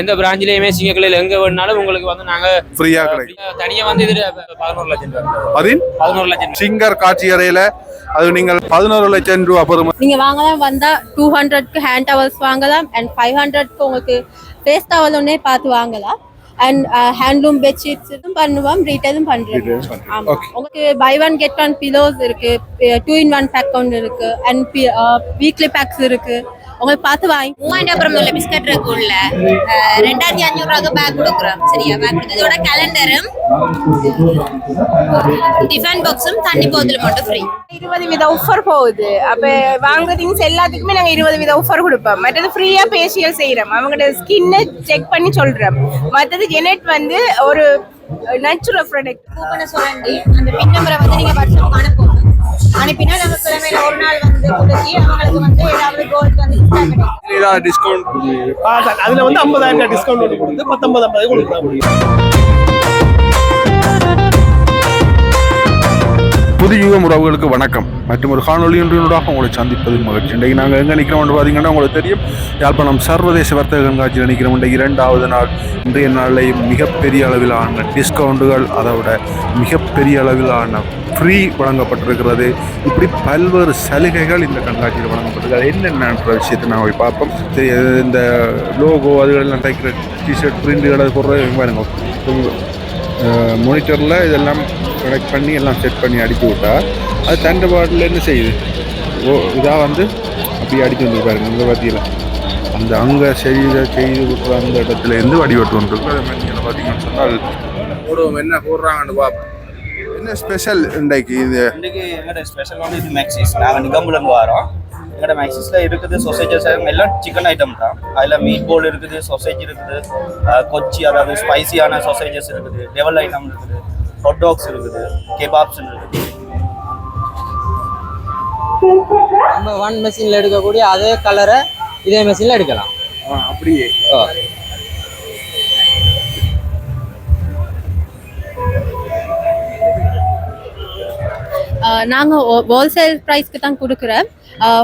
எந்த பிராஞ்சிலையுமே சிங்கக்கலையில் எங்க வேணாலும் உங்களுக்கு வந்து நாங்க ஃப்ரீயா கிடைக்கும். தனியா வந்து இது பதினோரு லட்சம் ரூபாய். பதினோரு லட்சம் சிங்கர் காட்சி அறையில அது நீங்கள் பதினோரு லட்சம் ரூபா பெறும். நீங்க வாங்கலாம் வந்தா டூ ஹண்ட்ரட்க்கு ஹேண்ட் டவல்ஸ் வாங்கலாம் அண்ட் ஃபைவ் ஹண்ட்ரட்க்கு உங்களுக்கு ஃபேஸ் டவல் ஒன்னே பார்த்து வாங்கலாம். அண்ட் ஹேண்ட்லூம் பெட்ஷீட்ஸ் இதுவும் பண்ணுவோம் ரீட்டைலும் பண்றோம். உங்களுக்கு buy one get one pillows இருக்கு டூ இன் ஒன் பேக் ஒன்று இருக்கு. அண்ட் வீக்லி பேக்ஸ் இருக்கு. உங்களுக்கு பார்த்து வாங்கி மூவாயிரம் உள்ள பிஸ்கட் இருக்கு உள்ள ரெண்டாயிரத்தி அஞ்சூறு ரூபாய்க்கு பேக் கொடுக்குறோம். சரியா? பேக் இதோட கேலண்டரும் டிஃபன் பாக்ஸும் தண்ணி போத்தல் மட்டும் ஃப்ரீ இருபது வித ஆஃபர் போகுது. அப்ப வாங்குற திங்ஸ் எல்லாத்துக்குமே நாங்க இருபது வித ஆஃபர் கொடுப்போம். மற்றது ஃப்ரீயா ஃபேஷியல் செய்யறோம் அவங்களோட ஸ்கின்னை செக் பண்ணி சொல்றோம். மற்றது ஜெனட் வந்து ஒரு நேச்சுரல் ப்ராடக்ட் கூப்பனை சொல்லி அந்த பின் நம்பரை வந்து நீங்க வாட்ஸ்அப் அனுப்பினா நம்ம கிழமையில ஒரு நாள் வந்து கொடுத்து அவங்களுக்கு வந்து ஏதாவது கோல்டு வந்து ஏதாவது டிஸ்கவுண்ட் அதுல வந்து ஐம்பதாயிரம் டிஸ்கவுண்ட் கொடுத்து பத்தொன்பது ஐம்பது கொடுக்குறாங்க புதிய உறவுகளுக்கு வணக்கம். மற்றும் ஒரு காணொலி ஒன்றினூடாக உங்களை சந்திப்பது மகிழ்ச்சி. இன்றைக்கு நாங்கள் எங்கே நிற்கிறோம்னு பார்த்தீங்கன்னா உங்களுக்கு தெரியும் யாழ்ப்பாணம் சர்வதேச வர்த்தக கண்காட்சியில் நிற்கிறோம். இன்றைக்கு இரண்டாவது நாள். இன்றைய நாளில் மிகப்பெரிய அளவிலான டிஸ்கவுண்டுகள் அதை விட மிகப்பெரிய அளவிலான ஃப்ரீ வழங்கப்பட்டிருக்கிறது. இப்படி பல்வேறு சலுகைகள் இந்த கண்காட்சியில் வழங்கப்பட்டிருக்கிறது. என்னென்னன்ற விஷயத்தை நான் போய் பார்ப்போம். சரி இந்த லோகோ அதுகளெல்லாம் தைக்கிற டிஷர்ட் பிரிண்டுகள் அது போடுறது பாருங்க. மானிட்டரில் இதெல்லாம் கனெக்ட் பண்ணி எல்லாம் செட் பண்ணி அடிச்சு விட்டா அது தண்டை பாட்டில் என்ன செய்யுது? ஓ இதாக வந்து அப்படியே அடிச்சு வந்து பாருங்க இந்த பற்றியில் அந்த அங்கே செய்த செய்து விட்டுற அந்த இடத்துல இருந்து வடிவட்டு வந்துருக்கு. அதே மாதிரி நீங்கள் பார்த்தீங்கன்னு சொன்னால் போடுவோம். என்ன போடுறாங்கன்னு பார்ப்போம் என்ன ஸ்பெஷல் இன்றைக்கு இது? இன்றைக்கு எங்களோட ஸ்பெஷல் வந்து இது மேக்ஸிஸ் நாங்கள் நிகம்புலேருந்து வரோம். எங்களோட மேக்ஸிஸில் இருக்குது சொசேஜஸ் எல்லாம் சிக்கன் ஐட்டம் தான். அதில் மீட் போல் இருக்குது சொசேஜ் இருக்குது. கொச்சி அதாவது ஸ்பைசியான சொசேஜஸ் இருக்குது. டெவல் ஐட்டம் இருக்குது. ஹாட் டாக்ஸ் இருக்குது கெபாப்ஸ் இருக்குது. நம்ம ஒன் மெஷினில் எடுக்கக்கூடிய அதே கலரை இதே மெஷினில் எடுக்கலாம். அப்படியே. நாங்கள் ஹோல்சேல் ப்ரைஸ்க்கு தான் கொடுக்குறோம்.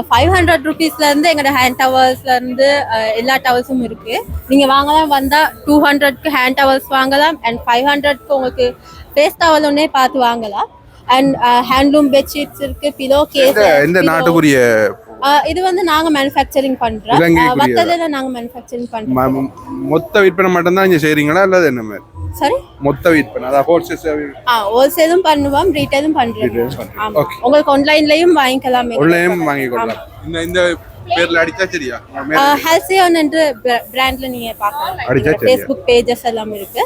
ஃபைவ் ஹண்ட்ரட் ருபீஸ்லேருந்து எங்களோட ஹேண்ட் டவல்ஸ்லேருந்து எல்லா டவல்ஸும் இருக்குது நீங்கள் வாங்கலாம் வந்தால் டூ ஹண்ட்ரட்க்கு ஹேண்ட் டவல்ஸ் வாங்கலாம் அண்ட் ஃபைவ் ஹண்ட்ரட்க்கு உங்களுக்கு ஃபேஸ் டவல் ஒன்றே பார்த்து வாங்கலாம். அண்ட் ஹேண்ட்லூம் பெட்ஷீட்ஸ் இருக்குது பிலோ கேஸ் இந்த நாட்டுக்குரிய இது வந்து நாங்கள் மேனுஃபேக்சரிங் இலங்கைக்குரியதா? மற்றதெல்லாம் நாங்கள் மேனுஃபேக்சரிங் பண்ணுறோம் ம- மொத்த விற்பனை மட்டும்தான் இங்கே செய்கிறீங்களா அல்லது என்ன மாதிரி? சரி மொத்த விற்பனை அதான் ஹோல்சேல் ஆ ஹோல்சேலும் பண்ணுவோம் ரீட்டைலும் பண்ணுறோம். ஆமாம். உங்களுக்கு ஆன்லைன்லேயும் வாங்கிக்கலாம். உள்ளேயும் வாங்கி கொள்ளலாம் இந்த இந்த பேர்ல அடிச்சா சரியா? ஹெல்சியோன் என்று பிராண்ட்ல நீங்க பார்க்கலாம். அடிச்சா சரியா? ஃபேஸ்புக் பேஜஸ் எல்லாம் இருக்கு.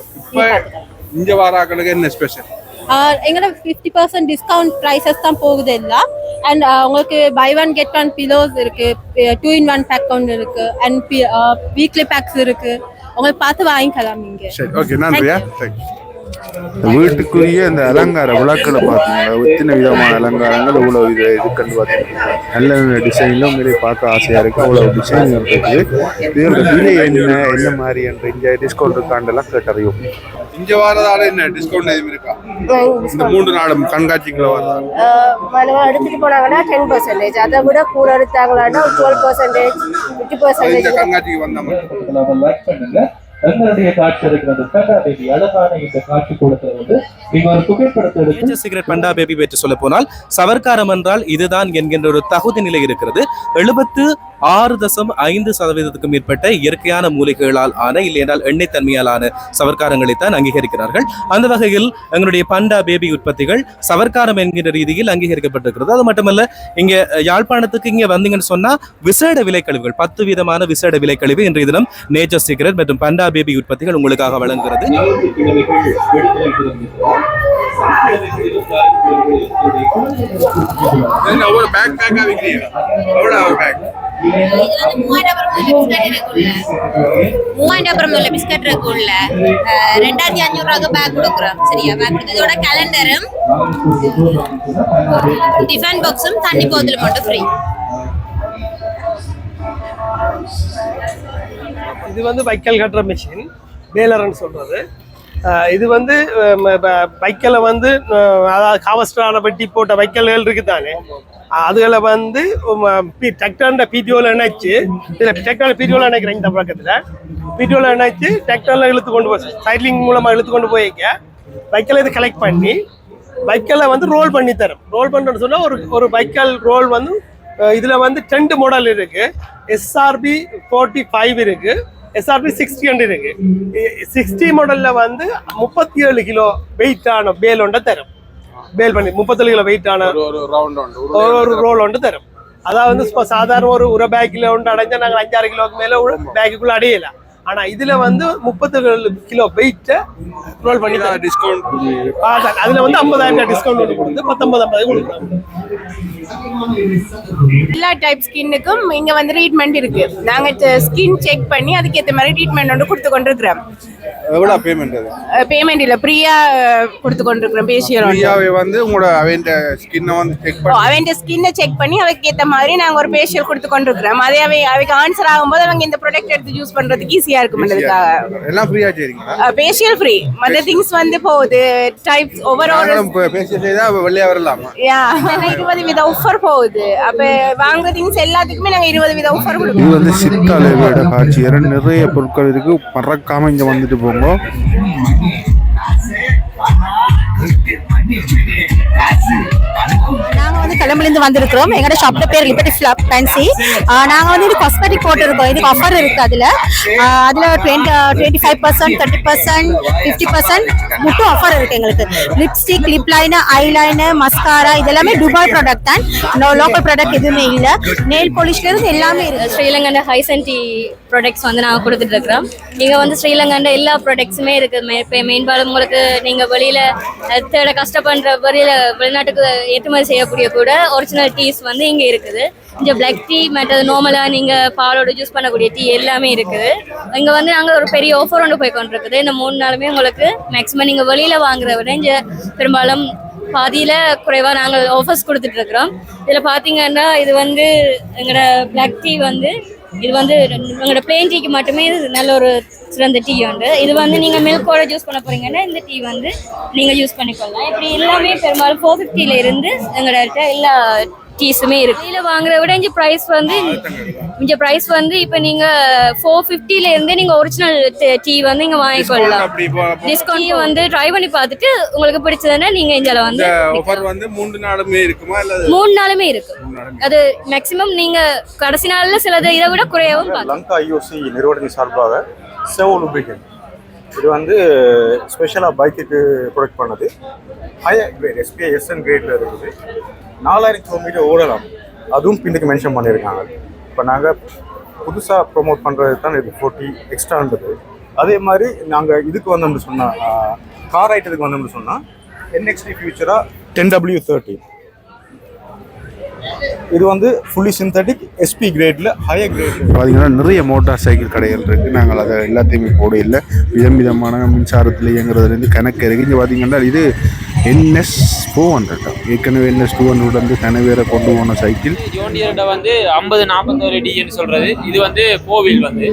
இங்க வாராக்களுக்கு என்ன ஸ்பெஷல் ஆஹ் எங்களோட ஃபிஃப்டி பர்சன்ட் டிஸ்கவுண்ட் ப்ரைஸஸ் தான் போகுது எல்லாம். அண்ட் உங்களுக்கு buy one get one pillows இருக்கு. டூ இன் ஒன் பேக் ஒன்று இருக்கு. அண்ட் வீக்லி பேக்ஸ் இருக்கு. உங்களுக்கு பார்த்து வாங்கிக்கலாம் நீங்க. சரி ஓகே நன்றியா. இந்த வீட்டுக்குரிய இந்த அலங்கார விளக்குல பார்த்தீங்களா எத்தனை விதமான அலங்காரங்கள் இவ்வளவு இது இதுக்குன்னு பார்த்தீங்கன்னா நல்ல நல்ல டிசைன்லும் உண்மையிலே பார்க்க ஆசையா இருக்கு. அவ்வளவு டிசைன் இருக்குது. இதோட விலை என்ன என்ன மாதிரி என்ற இங்க டிஸ்கவுண்ட் இருக்காண்டெல்லாம் கேட்டறியும் இங்க வரதால என்ன டிஸ்கவுண்ட் எதுவும் இருக்கா? இந்த மூன்று நாளும் கண்காட்சிக்குள்ள வரதா எடுத்துட்டு போனாங்கன்னா டென் பர்சன்டேஜ் அதை விட கூட எடுத்தாங்களான்னா டுவெல் பர்சன்டேஜ் ஃபிஃப்டி பர்சன்டேஜ் கண்காட்சிக்கு வந்த மட்டும். லைக் பண்ணுங்க எங்களுடைய காட்சி இருக்கிறது பேட்டா பேபி அழகான இந்த காட்சி கொடுத்தது வந்து நீங்க ஒரு புகைப்படத்தை எடுத்து சிகரெட் பண்டா பேபி பற்றி சொல்ல போனால் சவர்க்காரம் என்றால் இதுதான் என்கின்ற ஒரு தகுதி நிலை இருக்கிறது. எழுபத்து ஆறு தசம் ஐந்து சதவீதத்துக்கும் மேற்பட்ட இயற்கையான மூலிகைகளால் ஆன இல்லை என்றால் எண்ணெய் தன்மையால் ஆன சவர்க்காரங்களைத்தான் அங்கீகரிக்கிறார்கள். அந்த வகையில் எங்களுடைய பண்டா பேபி உற்பத்திகள் சவர்க்காரம் என்கின்ற ரீதியில் அங்கீகரிக்கப்பட்டிருக்கிறது. அது மட்டுமல்ல இங்க யாழ்ப்பாணத்துக்கு இங்க வந்தீங்கன்னு சொன்னா விசேட விலைக்கழிவுகள் பத்து விதமான விசேட விலைக்கழிவு இன்றைய தினம் நேச்சர் சிகரெட் மற்றும் பண்டா பேபி உற்பத்திகள் உங்களுக்காக வழங்குகிறது. ஒரு பேக் பேக்கா விற்கிறீங்க எவ்வளவு பேக் இது வந்து மூவாயிரம் அப்புறம் உள்ள பிஸ்கட் இருக்கு உள்ள. மூவாயிரம் அப்புறம் உள்ள பிஸ்கட் இருக்கு உள்ள அஹ் ரெண்டாயிரத்தி அஞ்சூறு ரூபாய்க்கு பேக் கொடுக்குறோம். சரியா? பேக் கொடுத்து இதோட கேலண்டரும் டிஃபன் பாக்ஸும் தண்ணி போத்தல் மட்டும் ஃப்ரீ இது வந்து வைக்கல் கட்டுற மிஷின் பேலர்னு சொல்றது. இது வந்து பைக்கில் வந்து அதாவது காவஸ்டரான பெட்டி போட்ட பைக்கல்கள் இருக்குதானே? அதுகளை வந்து டிராக்டர்ன்ற பிடிஓல இணைச்சு இதில் டெக்டான பிடிஓவில் இணைக்கிறேன் இந்த பக்கத்தில். பிடிஓவில் இணைச்சு டெக்டரில் இழுத்து கொண்டு போய் சைட்லிங் மூலமாக இழுத்து கொண்டு போய்க்க வைக்கலை இது கலெக்ட் பண்ணி வைக்கலை வந்து ரோல் பண்ணி தரும். ரோல் பண்ணுறேன்னு சொன்னால் ஒரு ஒரு வைக்கல் ரோல் வந்து இதில் வந்து ரெண்டு மாடல் இருக்குது எஸ்ஆர்பி ஃபோர்ட்டி ஃபைவ் இருக்கு. எஸ்ஆர்பி சிக்ஸ்டி இருக்கு சிக்ஸ்டி மாடல்ல வந்து முப்பத்தி ஏழு கிலோ வெயிட்டான பேல் ஒன்றை தரும் பேல் பண்ணி முப்பத்தேழு கிலோ வெயிட்டான ஒரு ஒரு ஒரு ரோல் ஒன்று தரும் அதாவது இப்போ சாதாரண ஒரு உர பேக்கில் ஒன்று அடைஞ்சா நாங்கள் அஞ்சாறு கிலோக்கு மேலே பேக்குக்குள்ள அடையலாம் ஆனா இதுல வந்து முப்பத்தேழு கிலோ வெயிட்டை ரோல் பண்ணி தரும் டிஸ்கவுண்ட் அதுல வந்து ஐம்பதாயிரம் டிஸ்கவுண்ட் ஒன்று கொடுத்து பத்தொன்பது ஐம்பது கொடுக்குறாங்க எல்லா டைப் ஸ்கின்னுக்கும் இங்க வந்து ட்ரீட்மெண்ட் இருக்கு. நாங்க ஸ்கின் செக் பண்ணி அதுக்கேற்ற மாதிரி ட்ரீட்மெண்ட் வந்து கொடுத்து கொண்டிருக்கிறோம். எவ்வளோ பேமெண்ட் அது? பேமெண்ட் இல்ல. ஃப்ரீயா கொடுத்து கொண்டிருக்கிறோம் பேசியல் ஃப்ரீயாவே வந்து உங்களோட அவன் ஸ்கின்னை வந்து செக் பண்ணி. அவன் ஸ்கின்னை செக் பண்ணி அதுக்கு ஏத்த மாதிரி நாங்க ஒரு ஃபேஷியல் கொடுத்து கொண்டிருக்கிறோம் அதே அவை அவைக்கு ஆன்சர் ஆகும்போது அவங்க இந்த ப்ராடக்ட் எடுத்து யூஸ் பண்றதுக்கு ஈஸியா இருக்கும்ன்றதுக்காக எல்லாம் ஃப்ரீயா செய்றீங்களா? ஃபேஷியல் ஃப்ரீ மற்ற திங்ஸ் வந்து போகுது. டைப்ஸ் ஓவரால் நாங்களும் இப்போ பேசி செய்தா வெளியே வரலாமா? யா இருபது வித ஆஃபர் போகுது. அப்ப வாங்குற திங்ஸ் எல்லாத்துக்குமே நாங்க இருபது வித ஆஃபர் இது கொடுக்குறோம் வந்து சித்தாலையோட காட்சி. நிறைய பொருட்கள் இருக்கு. மறக்காம இங்க வந்துட்டு போங்க நாங்க வந்து கிளம்புலேருந்து வந்திருக்கிறோம். எங்களோட ஷாப்ல பேர் லிபர்டி ஃபிளாப் ஃபேன்சி நாங்கள் வந்து இது காஸ்மெட்டிக் போட்டிருக்கோம். இதுக்கு ஆஃபர் இருக்குது அதில். அதில் twenty twenty five percent thirty percent fifty percent மட்டும் ஆஃபர் இருக்குது எங்களுக்கு. Lipstick lip liner eye liner mascara இதெல்லாமே துபாய் ப்ராடக்ட் தான். லோக்கல் ப்ராடக்ட் எதுவுமே இல்லை. நெயில் பாலிஷ்லேருந்து எல்லாமே இருக்குது ஸ்ரீலங்கண்ட ஹைசன்டி ப்ராடக்ட்ஸ் வந்து நாங்கள் கொடுத்துட்டு இருக்கிறோம். இங்கே வந்து ஸ்ரீலங்கண்ட எல்லா ப்ராடக்ட்ஸுமே இருக்குது மே மெயின்பாலும் உங்களுக்கு நீங்கள் வெளியில் தேட கஷ்டப்படுற வெளியில் வெளிநாட்டுக்கு ஏற்றுமதி செய்யக்கூடிய கூட ஒரிஜினல் டீஸ் வந்து இங்கே இருக்குது. இங்கே பிளாக் டீ மற்றது நார்மலாக நீங்கள் பாலோட ஜூஸ் பண்ணக்கூடிய டீ எல்லாமே இருக்குது. இங்கே வந்து நாங்கள் ஒரு பெரிய ஆஃபர் ஒன்று போய் கொண்டிருக்குது. இந்த மூணு நாளுமே உங்களுக்கு மேக்ஸிமம் நீங்கள் வெளியில் வாங்குறத விட இங்கே பெரும்பாலும் பாதியில் குறைவாக நாங்கள் ஆஃபர்ஸ் கொடுத்துட்ருக்குறோம் இதில் பார்த்தீங்கன்னா இது வந்து எங்களோட பிளாக் டீ வந்து இது வந்து எங்களோட பிளெயின் டீக்கு மட்டுமே இது நல்ல ஒரு சிறந்த டீ உண்டு. இது வந்து நீங்கள் மில்கோட யூஸ் பண்ண போறீங்கன்னா இந்த டீ வந்து நீங்கள் யூஸ் பண்ணிக்கொள்ளலாம். இப்படி எல்லாமே பெரும்பாலும் ஃபோர் ஃபிஃப்டியில இருந்து எங்கள்கிட்ட எல்லா டீஸுமே இருக்கு. இதில் வாங்குறத விட இங்கே ப்ரைஸ் வந்து இங்கே ப்ரைஸ் வந்து இப்போ நீங்கள் ஃபோர் ஃபிஃப்டில இருந்து நீங்கள் ஒரிஜினல் டீ வந்து இங்கே வாங்கிக்கொள்ளலாம் டிஸ்கவுண்ட் வந்து ட்ரை பண்ணி பார்த்துட்டு உங்களுக்கு பிடிச்சதுன்னா நீங்க இதில் வந்து ஆஃபர் வந்து மூன்று நாளுமே இருக்குமா இல்ல மூணு நாளுமே இருக்கு. அது மேக்ஸிமம் நீங்க கடைசி நாள்ல சிலது இதை விட குறையவும் பார்க்கலாம். லங்கா ஐஓசி நிறுவனத்தின் சார்பாக செவ் இது வந்து ஸ்பெஷலாக பைக்குக்கு ப்ரொடக்ட் பண்ணது. ஹையர் கிரேட் எஸ்பிஐ எஸ்என் கிரேடில் இருக்குது. நாலாயிரம் கிலோமீட்டர் ஓடலாம். அதுவும் பின்னுக்கு மென்ஷன் பண்ணியிருக்காங்க. இப்போ நாங்கள் புதுசாக ப்ரொமோட் பண்ணுறது தான் இது ஃபோர்ட்டி எக்ஸ்ட்ரான்றது அதே மாதிரி நாங்கள் இதுக்கு வந்தோம்னு சொன்னால் கார் ஐட்டத்துக்கு வந்தோம்னு சொன்னால் என்எக்ஸ்டி ஃபியூச்சராக டென் டபிள்யூ தேர்ட்டி இது வந்து ஃபுல்லி சிந்தட்டிக் எஸ்பி கிரேடில் ஹையர் கிரேட் பார்த்தீங்கன்னா நிறைய மோட்டார் சைக்கிள் கடைகள் இருக்குது நாங்கள் அதை எல்லாத்தையுமே போட இல்லை. விதம் விதமான மின்சாரத்தில் இயங்குறதுலேருந்து கணக்கு இருக்குது இங்கே பார்த்தீங்கன்னா இது என்எஸ் ஃபோர் ஹண்ட்ரட் ஏற்கனவே என்எஸ் டூ ஹண்ட்ரட் வந்து கனவேரை கொண்டு போன சைக்கிள் ஜோண்டியரோட வந்து ஐம்பது நாற்பத்தோரு டின்னு சொல்கிறது இது வந்து கோவில் வந்து.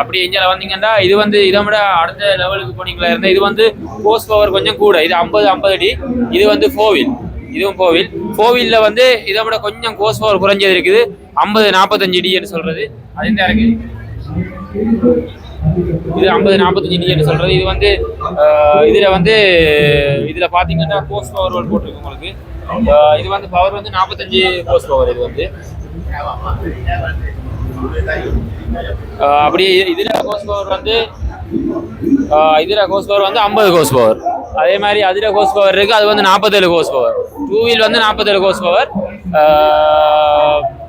அப்படி இங்கே வந்தீங்கன்னா இது வந்து இதை விட அடுத்த லெவலுக்கு போனீங்களா இருந்தால் இது வந்து கோஸ் பவர் கொஞ்சம் கூட. இது ஐம்பது ஐம்பது டி இது வந்து கோவில் இதுவும் கோவில் கோவிலில் வந்து இதை விட கொஞ்சம் கோஸ் பவர் குறைஞ்சது இருக்குது. ஐம்பது நாற்பத்தஞ்சு டின்னு சொல்கிறது அது இந்த இருக்கு இது ஐம்பது நாற்பத்தஞ்சு டின்னு சொல்கிறது இது வந்து இதில் வந்து இதில் பார்த்தீங்கன்னா கோஸ் பவர் போட்டிருக்கு உங்களுக்கு. இது வந்து பவர் வந்து நாற்பத்தஞ்சு போஸ்ட் பவர் இது வந்து. அப்படி இதில் கோஸ் பவர் வந்து இதில் கோஸ் பவர் வந்து ஐம்பது கோஸ் பவர் அதே மாதிரி அதிர கோஸ் பவர் இருக்கு அது வந்து நாற்பத்தேழு கோஸ் பவர் டூ வீல் வந்து நாற்பத்தேழு கோஸ் பவர்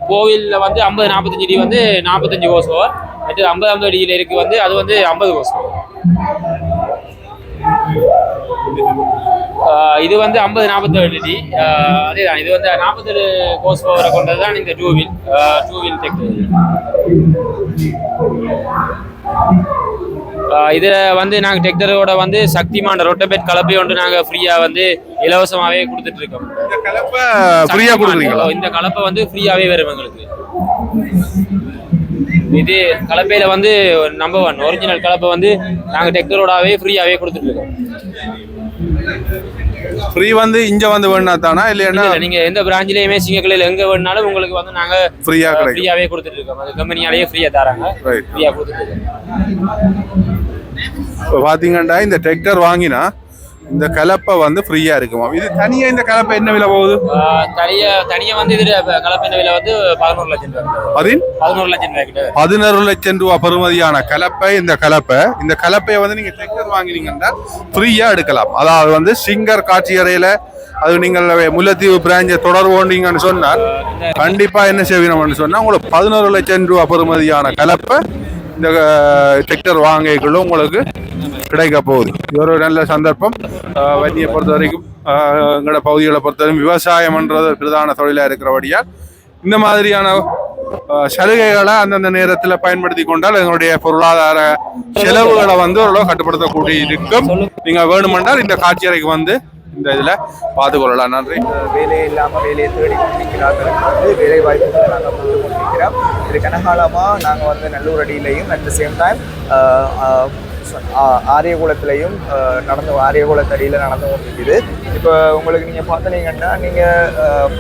கோவிலில் வந்து ஐம்பது நாற்பத்தஞ்சு டி வந்து நாற்பத்தஞ்சு கோஸ் பவர் மற்றது ஐம்பது ஐம்பது டியில் இருக்கு வந்து அது வந்து ஐம்பது ஆஹ் இது வந்து ஐம்பது நாற்பத்தேழு டி அதேதான் இது வந்து நாற்பத்தேழு கோஸ் பவரை கொண்டது தான் இந்த two wheel two wheel technology இதில் வந்து நாங்கள் டெக்டரோட வந்து சக்திமான ரொட்டபெட் கலப்பை ஒன்று நாங்கள் ஃப்ரீயாக வந்து இலவசமாகவே கொடுத்துட்டு இருக்கோம். இந்த கலப்பை ஃப்ரீயாக கொடுக்குறீங்களா? இந்த கலப்பை வந்து ஃப்ரீயாகவே வரும் எங்களுக்கு. இது கலப்பையில வந்து நம்பர் ஒன் ஒரிஜினல் கலப்பை வந்து நாங்கள் டெக்டரோடாவே ஃப்ரீயாகவே கொடுத்துட்டு இருக்கோம் ஃப்ரீ வந்து இங்க வந்து வேணா தானா? இல்லைன்னா இல்ல, நீங்க எந்த பிரான்ச்லயுமே சிங்கக்கலையில் எங்க வேணாலும் உங்களுக்கு வந்து நாங்க ஃப்ரீயா ஃப்ரீயாவே கொடுத்துட்டு இருக்கோம் அது கம்பெனியாலேயே ஃப்ரீயா தராங்க. ஃப்ரீயா கொடுத்துட்டு இருக்கோம் இப்போ பார்த்தீங்கன்னா இந்த டிராக்டர் வாங்கினா இந்த கலப்பை வந்து ஃப்ரீயா இருக்குமா இது தனியா இந்த கலப்பை என்ன விலை போகுது? தனியா தனியா வந்து இது கலப்பின விலை வந்து பதினோரு லட்சம் அதில் பதினோரு லட்சம் ரூபாய் பதினொரு லட்சம் ரூபா பெறுமதியான கலப்பை இந்த கலப்பை. இந்த கலப்பையை வந்து நீங்க டிராக்டர் வாங்கினீங்கன்னா ஃப்ரீயா எடுக்கலாம். அதாவது வந்து சிங்கர் காட்சி அறையில அது நீங்கள் முல்லைத்தீவு பிராஞ்சை தொடர்பு கொண்டீங்கன்னு சொன்னால் கண்டிப்பா என்ன செய்வீங்கன்னு சொன்னா உங்களுக்கு பதினோரு லட்சம் ரூபா பெறுமதியான கலப்பை இந்த டிராக்டர் வாங்கிக்குள்ள உங்களுக்கு கிடைக்க போகுது. இது ஒரு நல்ல சந்தர்ப்பம். வன்னியை பொறுத்த வரைக்கும் எங்களோட பகுதிகளை பொறுத்தவரைக்கும் விவசாயம்ன்றது பிரதான தொழிலாக இருக்கிறபடியால் இந்த மாதிரியான சலுகைகளை அந்தந்த நேரத்தில் பயன்படுத்தி கொண்டால் எங்களுடைய பொருளாதார செலவுகளை வந்து ஓரளவு கட்டுப்படுத்தக்கூடிய இருக்கும். நீங்கள் வேணுமென்றால் இந்த காட்சியறைக்கு வந்து இந்த இதில் பார்த்துக்கொள்ளலாம். நன்றி. வேலை இல்லாமல் வேலையை தேடி கொண்டிருக்கிறார்களுக்கு வந்து வேலை வாய்ப்புகளை நாங்கள் கொடுத்து கொண்டிருக்கிறோம். இது கனகாலமாக நாங்கள் வந்து நல்லூர் அடியிலையும் அட் த சேம் டைம் ஆரியகுளத்திலையும் அஹ், நடந்து ஆரியகுளத்து அடியில் நடந்து கொண்டிருக்குது. இப்போ உங்களுக்கு நீங்கள் பார்த்தீங்கன்னா நீங்கள்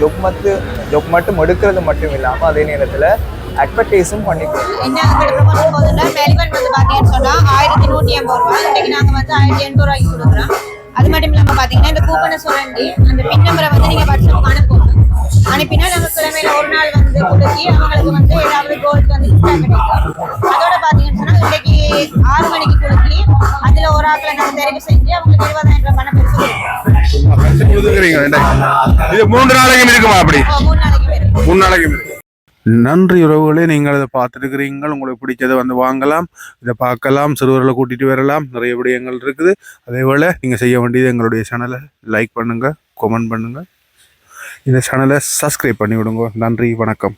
ஜொப் மத்து ஜொப் மட்டும் எடுக்கிறது மட்டும் இல்லாமல் அதே நேரத்தில் அட்வர்டைஸும் பண்ணிக்கிறோம் என்ன வந்து பார்த்தீங்கன்னு சொன்னால் ஆயிரத்தி நூற்றி எண்பது ரூபா இன்றைக்கு நாங்கள் வந்து ஆயிரத்தி எண்பது ரூபாய்க்கு கொடுக்குறோம். அது மட்டும் இல்லாமல் பார்த்தீங்கன்னா இந்த கூப்பனை சொல்லி அந்த பின் நம்பரை வந்து நீங்கள் வாட்ஸ்அப்புக்கு அனுப்பணும் அனுப்பினா நம்ம கிழமையில ஒரு நாள் வந்து கொடுத்து அவங்களுக்கு வந்து ஏதாவது கோல்டு வந்து அதோட பார்த்தீங்கன்னு சொன்னால் இன்றைக்கு ஆறு மணிக்கு கொடுத்து அதில் ஒரு ஆக்கில் நாங்கள் தெரிவு செஞ்சு அவங்களுக்கு இருபதாயிரம் ரூபாய் பணம் கொடுக்குறீங்க இது மூன்று நாளைக்கும் இருக்குமா அப்படி? மூணு நாளைக்கு மூணு நாளைக்கும் இருக்கு. நன்றி உறவுகளே நீங்கள் அதை பார்த்துருக்கிறீங்க உங்களுக்கு பிடிச்சதை வந்து வாங்கலாம் இதை பார்க்கலாம் சிறுவர்களை கூட்டிகிட்டு வரலாம். நிறைய விடயங்கள் இருக்குது. அதே போல் நீங்கள் செய்ய வேண்டியது எங்களுடைய சேனலை லைக் பண்ணுங்கள் கமெண்ட் பண்ணுங்கள் இந்த சேனலை சப்ஸ்கிரைப் பண்ணி விடுங்க நன்றி வணக்கம்.